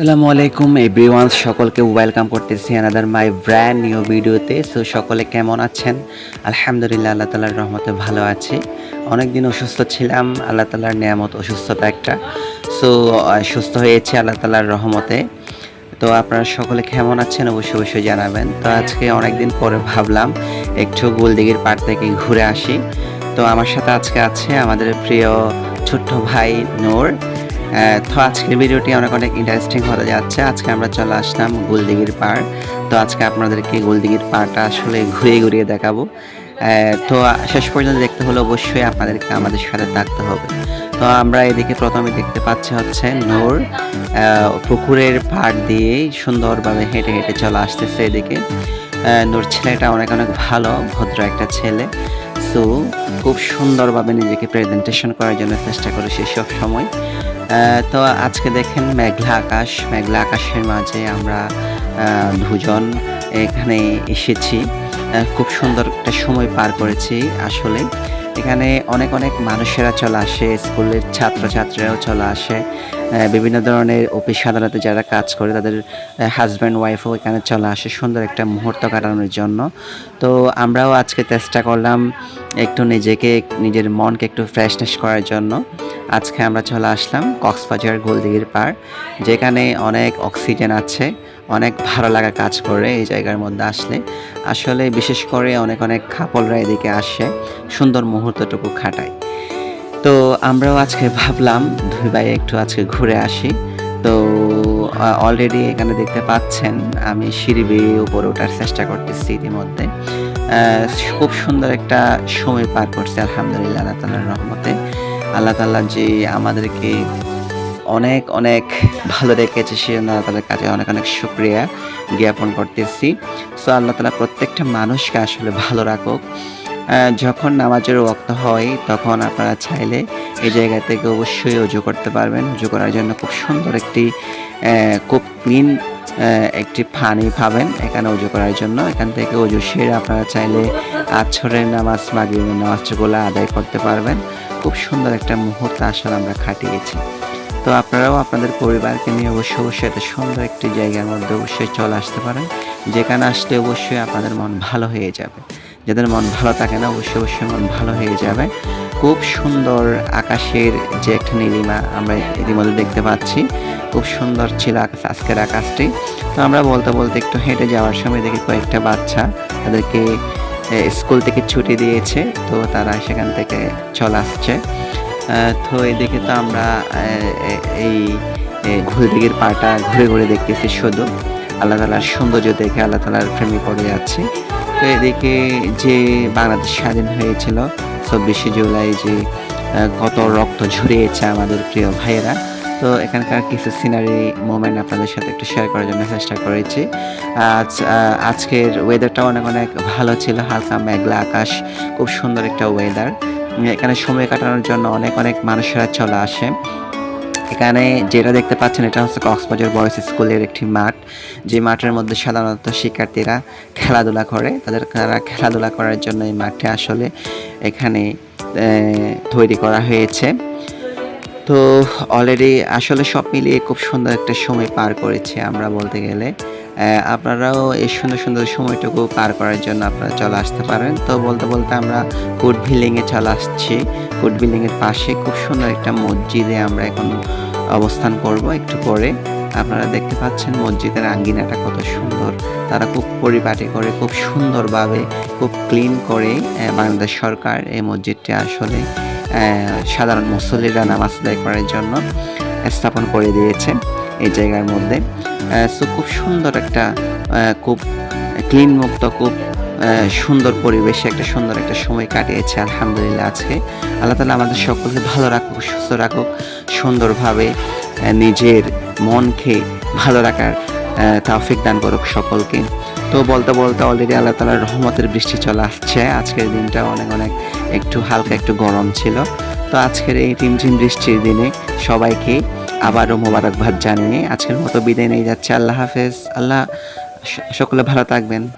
আসসালামু আলাইকুম এভরিওয়ান সকলকে ওয়েলকাম করতেছি আনাদার মাই ব্র্যান্ড নিউ ভিডিওতে সো সকলে কেমন আছেন? আলহামদুলিল্লাহ, আল্লাহ তালার রহমতে ভালো আছি। অনেকদিন অসুস্থ ছিলাম, আল্লাহ তালার নিয়ামত অসুস্থতা একটা। সো সুস্থ হয়েছে আল্লাহ তালার রহমতে। তো আপনারা সকলে কেমন আছেন? অবশ্যই অবশ্যই জানাবেন। তো আজকে অনেকদিন পরে ভাবলাম, একটু গোলদিঘির পাড় থেকে ঘুরে আসি। তো আমার সাথে আজকে আছে আমাদের প্রিয় ছোট্ট ভাই নূর। তো আজকের ভিডিওটি অনেক অনেক ইন্টারেস্টিং হতে যাচ্ছে। আজকে আমরা চলে আসলাম গোলদিঘির পাড়। তো আজকে আপনাদেরকে গোলদিঘির পাড়টা আসলে ঘুরিয়ে ঘুরিয়ে দেখাবো। তো শেষ পর্যন্ত দেখতে হলে অবশ্যই আপনাদেরকে আমাদের সাথে থাকতে হবে। তো আমরা এদিকে প্রথমে দেখতে পাচ্ছি হচ্ছে নোর। পুকুরের পাড় দিয়ে সুন্দরভাবে হেঁটে হেঁটে চলে আসতেছে এদিকে। নূর ছেলেটা অনেক অনেক ভালো, ভদ্র একটা ছেলে। সো খুব সুন্দরভাবে নিজেকে প্রেজেন্টেশন করার জন্য চেষ্টা করে সে সব সময় তো আজকে দেখেন মেঘলা আকাশ, মেঘলা আকাশের মাঝে আমরা দুজন এখানে এসেছি। খুব সুন্দর একটা সময় পার করেছি আসলে। এখানে অনেক অনেক মানুষেরা চলে আসে, স্কুলের ছাত্রছাত্রীরাও চলে আসে। বিভিন্ন ধরনের অফিস আদালতে যারা কাজ করে, তাদের হাজব্যান্ড ওয়াইফও এখানে চলে আসে সুন্দর একটা মুহূর্ত কাটানোর জন্য। তো আমরাও আজকে চেষ্টা করলাম একটু নিজেকে, নিজের মনকে একটু ফ্রেশনেস করার জন্য। আজকে আমরা চলে আসলাম কক্সবাজার গোলদিঘির পাড়, যেখানে অনেক অক্সিজেন আছে। অনেক ভালো লাগা কাজ করে এই জায়গার মধ্যে আসলে। আসলে বিশেষ করে অনেক অনেক খাপলরা এদিকে আসে, সুন্দর মুহূর্তটুকু খাটায় তো আমরাও আজকে ভাবলাম, দুই ভাই একটু আজকে ঘুরে আসি। তো অলরেডি এখানে দেখতে পাচ্ছেন, আমি সিঁড়ি বেয়ে উপরে ওঠার চেষ্টা করতেছি ইতিমধ্যে। খুব সুন্দর একটা সময় পার করছে, আলহামদুলিল্লাহ, আল্লাহ তালার রহমতে। আল্লাহ তাল্লাহ যে আমাদেরকে অনেক অনেক ভালো রেখেছে সে আল্লাহ তালার কাছে অনেক অনেক শুক্রিয়া জ্ঞাপন করতেছি। সো আল্লাহ তালা প্রত্যেকটা মানুষকে আসলে ভালো রাখুক। যখন নামাজের ওক্ত হয়, তখন আপনারা চাইলে এই জায়গা থেকে অবশ্যই অজু করতে পারবেন। অজু করার জন্য খুব সুন্দর একটি খুব ক্লিন একটি পানি পাবেন এখানে অজু করার জন্য। এখান থেকে অজু সেরে আপনারা চাইলে আছরের নামাজ মাগরিবের নামাজগুলো আদায় করতে পারবেন। খুব সুন্দর একটা মুহূর্ত আসলে আমরা কাটিয়েছি। তো আপনারাও আপনাদের পরিবারকে নিয়ে অবশ্যই অবশ্যই একটা সুন্দর একটি জায়গার মধ্যে অবশ্যই চলে আসতে পারেন। যেখানে আসলে অবশ্যই আপনাদের মন ভালো হয়ে যাবে। যাদের মন ভালো থাকে না, অবশ্যই অবশ্যই মন ভালো হয়ে যাবে। খুব সুন্দর আকাশের যে একটা নীলিমা আমরা ইতিমধ্যে দেখতে পাচ্ছি। খুব সুন্দর ছিল আকাশ, আজকের আকাশটি। তো আমরা বলতে বলতে একটু হেঁটে যাওয়ার সময় দেখি কয়েকটা বাচ্চা তাদেরকে স্কুল থেকে ছুটি দিয়েছে। তো তারা সেখান থেকে চলে আসছে। তো এদিকে তো আমরা এই দিকের পাটা ঘুরে ঘুরে দেখতেছি শুধু। আল্লাহ তালার সৌন্দর্য দেখে আল্লাহ তালার প্রেমে পড়ে যাচ্ছি। তো এদিকে যে বাংলাদেশ স্বাধীন হয়েছিল, চব্বিশে জুলাই যে কত রক্ত ঝরিয়েছে আমাদের প্রিয় ভাইয়েরা। তো এখানকার কিছু সিনারি মোমেন্ট আপনাদের সাথে একটু শেয়ার করার জন্য চেষ্টা করেছি। আজ আজকের ওয়েদারটা অনেক অনেক ভালো ছিল, হালকা মেঘলা আকাশ, খুব সুন্দর একটা ওয়েদার এখানে সময় কাটানোর জন্য অনেক অনেক মানুষেরা চলে আসে। এখানে যেটা দেখতে পাচ্ছেন, এটা হচ্ছে কক্সবাজার বয়েজ স্কুলের একটি মাঠ। যে মাঠের মধ্যে সাধারণত শিক্ষার্থীরা খেলাধুলা করে। তাদের তারা খেলাধুলা করার জন্য এই মাঠে আসলে এখানে তৈরি করা হয়েছে। তো অলরেডি আসলে সব মিলিয়ে খুব সুন্দর একটা সময় পার করেছি আমরা বলতে গেলে। আপনারাও এই সুন্দর সুন্দর সময়টুকু পার করার জন্য আপনারা চলে আসতে পারেন। তো বলতে বলতে আমরা কুট বিল্ডিংয়ে চলে আসছি। কুট বিল্ডিংয়ের পাশে খুব সুন্দর একটা মসজিদে আমরা এখন অবস্থান করব একটু পরে। আপনারা দেখতে পাচ্ছেন মসজিদের আঙ্গিনাটা কত সুন্দর। তারা খুব পরিপাটি করে, খুব সুন্দরভাবে, খুব ক্লিন করে বাংলাদেশ সরকার এই মসজিদটি আসলে সাধারণ মুসল্লিরা নামাজ আদায় করার জন্য স্থাপন করে দিয়েছে এই জায়গার মধ্যে। সো খুব সুন্দর একটা খুব ক্লিন মুক্ত, খুব সুন্দর পরিবেশে একটা সুন্দর একটা সময় কাটিয়েছে আলহামদুলিল্লাহ আজকে। আল্লাহ তালা আমাদের সকলকে ভালো রাখুক, সুস্থ রাখুক, সুন্দরভাবে নিজের মনকে ভালো রাখার তাফিক দান করুক সকলকে। তো বলতে বলতে অলরেডি আল্লাহ তালার রহমতের বৃষ্টি চলে আসছে। আজকের দিনটা অনেক অনেক একটু হালকা একটু গরম ছিল। তো আজকের এই টিমঝিম বৃষ্টির দিনে সবাইকে আবারও মোবারকবাদ জানিয়ে আজকের মতো বিদায় নিয়ে যাচ্ছে। আল্লাহ হাফেজ। আল্লাহ সকলে ভালো থাকবেন।